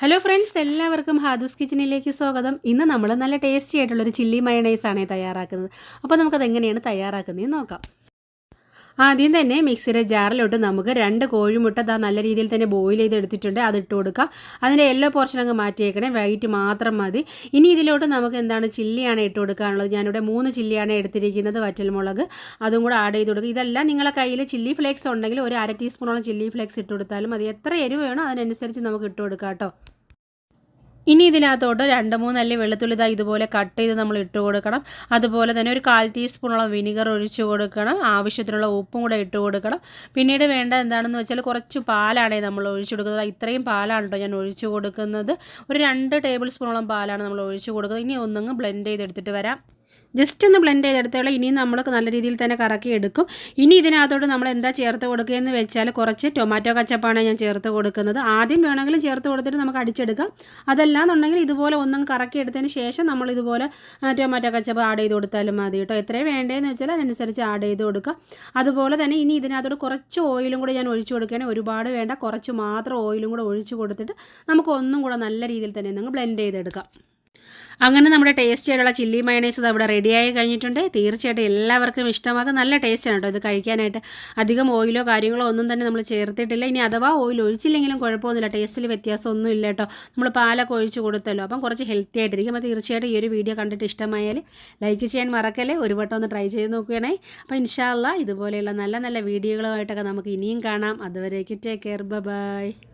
Hello friends എല്ലാവർക്കും ഹാദൂസ് കിച്ചണിലേക്ക് സ്വാഗതം. ഇന്ന് നമ്മൾ നല്ല ടേസ്റ്റി ആയിട്ടുള്ളൊരു ചില്ലി മയണൈസാണ് തയ്യാറാക്കുന്നത്. അപ്പോൾ നമുക്കത് എങ്ങനെയാണ് തയ്യാറാക്കുന്നതെന്ന് നോക്കാം. ആദ്യം തന്നെ മിക്സിയുടെ ജാറിലോട്ട് നമുക്ക് രണ്ട് കോഴിമുട്ട ദാ നല്ല രീതിയിൽ തന്നെ ബോയിൽ ചെയ്ത് എടുത്തിട്ടുണ്ട് അത് ഇട്ട് കൊടുക്കാം. അതിന്റെ യെല്ലോ പോർഷൻ അങ്ങ് മാറ്റിയേക്കണേ. വൈറ്റ് മാത്രം മതി. ഇനി ഇതിലോട്ട് നമുക്ക് എന്താണ് ചില്ലിയാണ് ഇട്ട് കൊടുക്കാനുള്ളത്. ഞാനിവിടെ മൂന്ന് ചില്ലിയാണ് എടുത്തിരിക്കുന്നത്. വറ്റൽമുളക് അതും കൂടെ ആഡ് ചെയ്ത് കൊടുക്കുക ഇതെല്ലാം നിങ്ങളെ കയ്യിൽ ചില്ലി ഫ്ലേക്സ് ഉണ്ടെങ്കിൽ ഒരു അര ടീസ്പൂണോളം ചില്ലി ഫ്ലേക്സ് ഇട്ട് കൊടുത്താലും മതി. എത്ര എരിവ് വേണോ അതിനനുസരിച്ച് നമുക്ക് ഇട്ട് കൊടുക്കാം കേട്ടോ. ഇനി ഇതിനകത്തോട്ട് രണ്ട് മൂന്നല്ലി വെളുത്തുള്ളി ഇതാ ഇതുപോലെ കട്ട് ചെയ്ത് നമ്മൾ ഇട്ട് കൊടുക്കണം. അതുപോലെ തന്നെ ഒരു കാൽ ടീസ്പൂണോളം വിനിഗർ ഒഴിച്ചു കൊടുക്കണം. ആവശ്യത്തിനുള്ള ഉപ്പും കൂടെ ഇട്ട് കൊടുക്കണം. പിന്നീട് വേണ്ട എന്താണെന്ന് വെച്ചാൽ കുറച്ച് പാലാണ് നമ്മൾ ഒഴിച്ചു കൊടുക്കുന്നത്. ഇത്രയും പാലാണ് കേട്ടോ ഞാൻ ഒഴിച്ചു കൊടുക്കുന്നത്. ഒരു രണ്ട് ടേബിൾ സ്പൂണോളം പാലാണ് നമ്മൾ ഒഴിച്ചു കൊടുക്കുന്നത്. ഇനി ഒന്നങ്ങ് ബ്ലെൻഡ് ചെയ്തെടുത്തിട്ട് വരാം. ജസ്റ്റ് ഒന്ന് ബ്ലെൻഡ് ചെയ്തെടുത്തോളൂ ഇനിയും നമ്മൾ നല്ല രീതിയിൽ തന്നെ കറക്കി എടുക്കും. ഇനി ഇതിനകത്തോട്ട് നമ്മൾ എന്താ ചേർത്ത് കൊടുക്കുകയെന്ന് വെച്ചാൽ കുറച്ച് ടൊമാറ്റോ കച്ചപ്പാണ് ഞാൻ ചേർത്ത് കൊടുക്കുന്നത്. ആദ്യം വേണമെങ്കിലും ചേർത്ത് കൊടുത്തിട്ട് നമുക്ക് അടിച്ചെടുക്കാം. അതല്ലാന്നുണ്ടെങ്കിൽ ഇതുപോലെ ഒന്നും കറക്കി എടുത്തതിന് ശേഷം നമ്മൾ ഇതുപോലെ ടൊമാറ്റോ കച്ചപ്പ് ആഡ് ചെയ്ത് കൊടുത്താലും മതി കേട്ടോ. എത്രയും വേണ്ടതെന്ന് വെച്ചാൽ അതിനനുസരിച്ച് ആഡ് ചെയ്ത് കൊടുക്കുക. അതുപോലെ തന്നെ ഇനി ഇതിനകത്തോട്ട് കുറച്ച് ഓയിലും കൂടെ ഞാൻ ഒഴിച്ചു കൊടുക്കുകയാണെങ്കിൽ ഒരുപാട് വേണ്ട. കുറച്ച് മാത്രം ഓയിലും കൂടെ ഒഴിച്ച് കൊടുത്തിട്ട് നമുക്ക് ഒന്നും കൂടെ നല്ല രീതിയിൽ തന്നെ നിങ്ങൾ ബ്ലെൻഡ് ചെയ്തെടുക്കാം. അങ്ങനെ നമ്മുടെ ടേസ്റ്റി ആയിട്ടുള്ള ചില്ലി മയണൈസ് ഇത് അവിടെ റെഡിയായി കഴിഞ്ഞിട്ടുണ്ട്. തീർച്ചയായിട്ടും എല്ലാവർക്കും ഇഷ്ടമാകും. നല്ല ടേസ്റ്റാണ് കേട്ടോ ഇത് കഴിക്കാനായിട്ട്. അധികം ഓയിലോ കാര്യങ്ങളോ ഒന്നും തന്നെ നമ്മൾ ചേർത്തിട്ടില്ല. ഇനി അഥവാ ഓയിൽ ഒഴിച്ചില്ലെങ്കിലും കുഴപ്പമൊന്നുമില്ല. ടേസ്റ്റിൽ വ്യത്യാസമൊന്നും ഇല്ല കേട്ടോ. നമ്മൾ പാലൊക്കെ ഒഴിച്ച് കൊടുത്തല്ലോ. അപ്പം കുറച്ച് ഹെൽത്തി ആയിട്ടിരിക്കും. അപ്പോൾ തീർച്ചയായിട്ടും ഈ ഒരു വീഡിയോ കണ്ടിട്ട് ഇഷ്ടമായാൽ ലൈക്ക് ചെയ്യാൻ മറക്കല്ലേ. ഒരു വട്ടം ഒന്ന് ട്രൈ ചെയ്ത് നോക്കുകയാണേ. അപ്പോൾ ഇൻഷാല്ല ഇതുപോലെയുള്ള നല്ല നല്ല വീഡിയോകളുമായിട്ടൊക്കെ നമുക്ക് ഇനിയും കാണാം. അതുവരേക്ക് ടേക്ക് കെയർ ബൈ